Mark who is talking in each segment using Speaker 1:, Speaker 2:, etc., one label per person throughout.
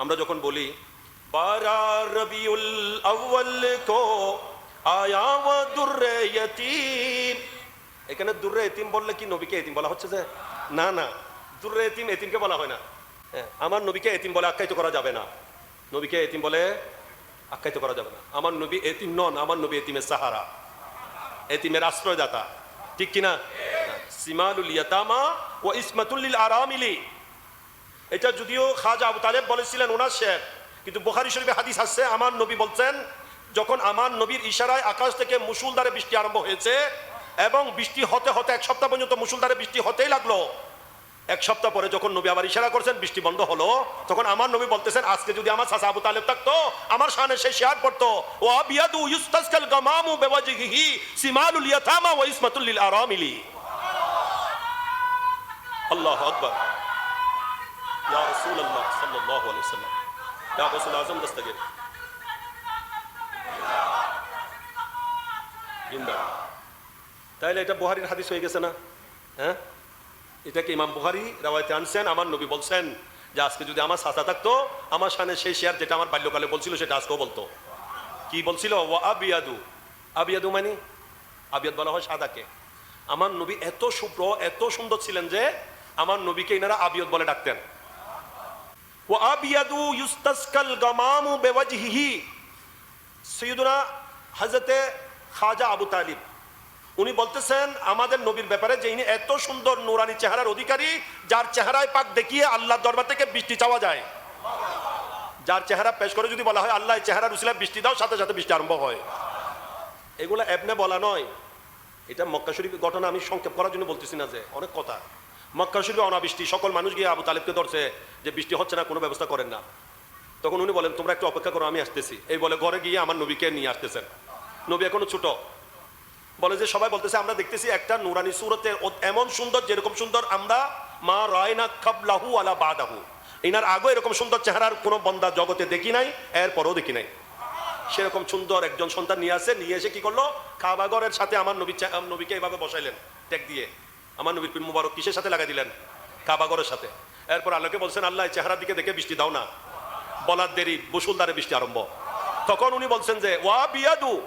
Speaker 1: আমরা যখন বলি দুররে এখানে দুররে এতিম বললে কি নবীকে এতিম বলা হচ্ছে যে? না না দুররে এতিম এতিমকে বলা হয় না। হ্যাঁ, আমার নবীকে এতিম বলে আখ্যায়িত করা যাবে না। নবীকে এতিম বলে আখ্যায়িত করা যাবে না। আমার নবী এতিম নন আমার নবী এতিমের সাহারা এতিমের আশ্রয়দাতা। ঠিক কিনা? সিমালুল ইয়াতামা ও ইসমাতুল্লিল আরামিলি। এটা যদিও খাজা আবু তালেব বলেছিলেন, ওনার শেখ কিন্তু বোখারি শরীফে হাদিস আসছে আমার নবী বলছেন, যখন আমার নবীর ইশারায় আকাশ থেকে মুসুলধারে বৃষ্টি আরম্ভ হয়েছে এবং বৃষ্টি হতে হতে, এক সপ্তাহ পর্যন্ত মুসুলধারে বৃষ্টি হতেই লাগল। এক সপ্তাহ পরে যখন নবী আবার ইশারা করছেন, বৃষ্টি বন্ধ হলো, তখন আমার নবী বলতেছেন, আজকে যদি আমার চাচা আবু তালেব থাকতো, আমার সামনে সে শেয়ার পড়তো। ও আবিয়াদু ইউস্তাসকাল গামামু বেওয়াজিহি সিমালুল ইয়াতামা ওয়া ইসমাতুল লিল আরামিলি। আল্লাহু আকবার। তাইলে এটা বুহারির হাদিস হয়ে গেছে না হ্যাঁ এটাকে ইমাম বুহারি আনছেন আমার নবী বলছেন যে আজকে যদি আমার সাথা থাকতো আমার সামনে সেই শেয়ার যেটা আমার বাল্যকালে বলছিল সেটা আজকেও বলতো কি বলছিল ও আবিয়াদু আবিয়াদু মানে আবিয়াদ বলা হয় সাদাকে আমার নবী এত শুভ্র এত সুন্দর ছিলেন যে আমার নবীকে ইনারা আবিয়দ বলে ডাকতেন ও আবিয়াদু ইউস্তাসকাল গামামু বেওয়াজহিহি সৈয়দুনা হজরতে খাজা আবু তালিব উনি বলতেছেন, আমাদের নবীর ব্যাপারে যে ইনি এত সুন্দর নুরানি চেহারার অধিকারী, যার চেহারায় পাক দেখিয়ে আল্লাহর দরবার থেকে বৃষ্টি চাওয়া যায়। যার চেহারা পেশ করে যদি বলা হয়, আল্লাহ এই চেহারার উসিলায় বৃষ্টি দাও, সাথে সাথে বৃষ্টি আরম্ভ হয়। এগুলো এমনে বলা নয়। এটা মক্কা শরীফ ঘটনা আমি সংক্ষেপ করার জন্য বলতেছি না যে, অনেক কথা। মক্কা শরীফে অনাবৃষ্টি, সকল মানুষ গিয়ে আবু তালেবকে ধরছে যে বৃষ্টি হচ্ছে না, কোনো ব্যবস্থা করেন না। তখন উনি বলেন, তোমরা একটু অপেক্ষা করো, আমি আসতেছি। এই বলে ঘরে গিয়ে আমার নবীকে নিয়ে আসতেছেন। নবী এখনও ছোট। বলে যে, সবাই বলতেছে, আমরা দেখতেছি একটা নুরানি সুরতের এমন সুন্দর, যেরকম সুন্দর আমরা, মা রায়না খাবলাহু আলা বাদাহু। এনার আগে এরকম সুন্দর চেহারার কোনো বন্দা জগতে দেখি নাই, এরপরও দেখি নাই। সেরকম সুন্দর একজন সন্তান নিয়ে আসে, নিয়ে এসে কি করল? কাবাগরের সাথে আমার নবী নবীকে এইভাবে বসাইলেন ট্যাগ দিয়ে। আমার নবীর পীর মুবারক কিসের সাথে লাগাই দিলেন? কাবাগরের সাথে। এরপর আল্লাহকে বলছেন, আল্লাহ চেহারার দিকে দেখে বৃষ্টি দাও না। বলার দেরি, বসুলদারে বৃষ্টি আরম্ভ। তখন উনি বলছেন যে, ওয়া বিয়াদু,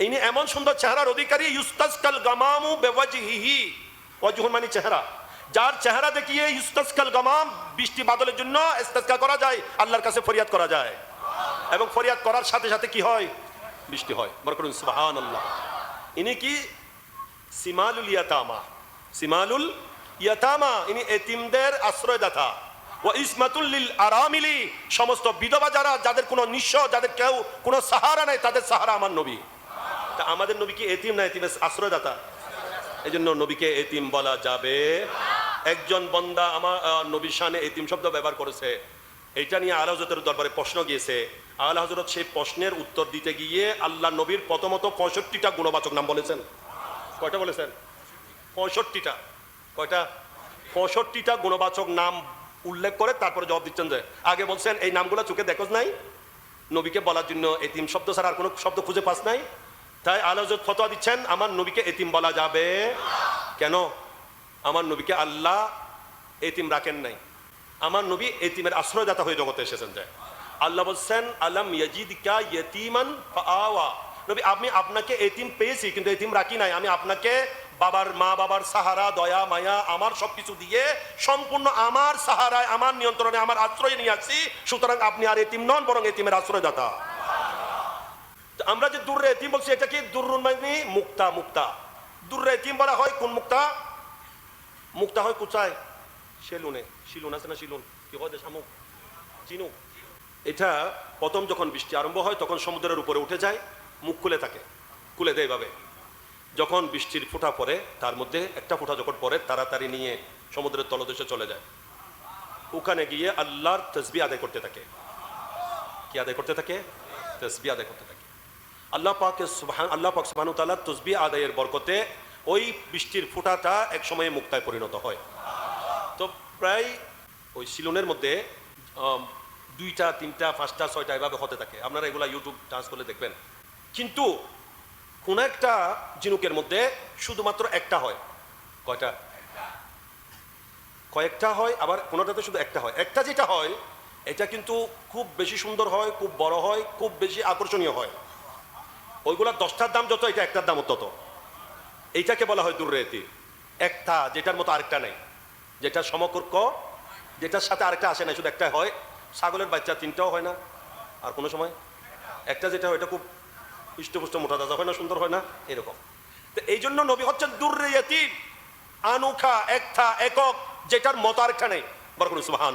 Speaker 1: ইনি এমন সুন্দর চেহারার অধিকারী ইউস্তাসকাল গামামু বেওয়াজিহি ওয়াজহুন মানে চেহারা। যার চেহারা দেখিয়ে ইউস্তাসকাল গামাম, বৃষ্টি বাদলের জন্য ইস্তাসকা করা যায়, আল্লাহর কাছে ফরিয়াদ করা যায়। এবং ফরিয়াদ করার সাথে সাথে কি হয়? বৃষ্টি হয়। মনে করুন সুবাহান আল্লাহ ইনি কি? সিমালুল ইয়াতামা। সিমালুল ইয়াতামা ইনি এতিমদের আশ্রয়দাতা ও ইসমাতুল লিল আরামিলি সমস্ত বিধবা যারা, যাদের কোনো নিঃস্ব, যাদের কেউ কোনো সাহারা নাই, তাদের সাহারা আমার নবী। তা আমাদের নবী কি এতিম না এতিমের আশ্রয়দাতা? এই জন্য নবীকে এতিম বলা যাবে। একজন বন্দা আমার নবী শানে এতিম শব্দ ব্যবহার করেছে। এটা নিয়ে আল্লাহ হজরতের দরবারে প্রশ্ন গিয়েছে। আল্লাহ হজরত সেই প্রশ্নের উত্তর দিতে গিয়ে আল্লাহ নবীর প্রথমত পঁয়ষট্টিটা গুণবাচক নাম বলেছেন। কয়টা বলেছেন? পঁয়ষট্টিটা। কয়টা? পঁয়ষট্টিটা গুণবাচক নাম উল্লেখ করে তারপরে জবাব দিচ্ছেন যে, আগে বলছেন, এই নামগুলো চোখে দেখোস নাই? নবীকে বলার জন্য এতিম শব্দ ছাড়া আর কোনো শব্দ খুঁজে পাস নাই? তাই আলোচক ফতোয়া দিচ্ছেন, আমার নবীকে এতিম বলা যাবে। কেন? আমার নবীকে আল্লাহ এতিম রাখেন নাই। আমার নবী এতিমের আশ্রয়দাতা হয়ে জগতে এসেছেন যায় আল্লাহ বলছেন, আলম ইয়াজিদ কা ইয়তিমান ফাআওয়া। নবী, আমি আপনাকে এতিম পেয়েছি, কিন্তু এতিম রাখি নাই। আমি আপনাকে বাবার মা, বাবার সাহারা, দয়া, মায়া, আমার সবকিছু দিয়ে সম্পূর্ণ আমার সাহারায়, আমার নিয়ন্ত্রণে, আমার আশ্রয় নিয়ে আসছি। সুতরাং আপনি আর এতিম নন, বরং এতিমের আশ্রয়দাতা। আমরা যে দূর এতিম বলছি, এটা কি দুরুন মানে মুক্তা মুক্তা। দূর এতিম বলা হয় কোন মুক্তা? মুক্তা হয় কুচায়। সেলুনে। শিলুন আছে না শিলুন? কি হয় শামুক চিনুক এটা প্রথম যখন বৃষ্টি আরম্ভ হয়, তখন সমুদ্রের উপরে উঠে যায়, মুখ খুলে থাকে। খুলে দেয় এভাবে। যখন বৃষ্টির ফোঁটা পড়ে, তার মধ্যে একটা ফোঁটা যখন পড়ে, তাড়াতাড়ি নিয়ে সমুদ্রের তলদেশে চলে যায়। ওখানে গিয়ে আল্লাহর তসবি আদায় করতে থাকে। কি আদায় করতে থাকে? তসবি আদায় করতে থাকে। আল্লাহ পাকে আল্লাহ পাক সুবহানাহু তাআলা তসবি আদায়ের বরকতে ওই বৃষ্টির ফোঁটাটা এক সময়ে মুক্তায় পরিণত হয়। তো প্রায় ওই সিলনের মধ্যে দুইটা, তিনটা, পাঁচটা, ছয়টা এভাবে হতে থাকে। আপনারা এগুলা ইউটিউব চার্জ করলে দেখবেন। কিন্তু কোন একটা ঝিনুকের মধ্যে শুধুমাত্র একটা হয়। কয়টা? কয়েকটা হয়, আবার কোনোটাতে শুধু একটা হয়। একটা যেটা হয়, এটা কিন্তু খুব বেশি সুন্দর হয়, খুব বড় হয়, খুব বেশি আকর্ষণীয় হয়। ওইগুলা দশটার দাম যত, এটা একটার দাম তত। এইটাকে বলা হয় দুর্রেতি। একটা, যেটার মতো আরেকটা নেই। যেটা সমকক্ষ, যেটার সাথে আরেকটা আসে না শুধু একটা হয়। ছাগলের বাচ্চা তিনটাও হয় না। আর কোনো সময়? একটা যেটা হয়, এটা খুব হৃষ্টপুষ্ট মোটা দাদা হয় না, সুন্দর হয় না? এরকম। তো এই জন্য নবী হচ্ছেন দুর্রে আনুখা, একথা, একক, যেটার মত আরেকটা নেই। বরকর সুবাহ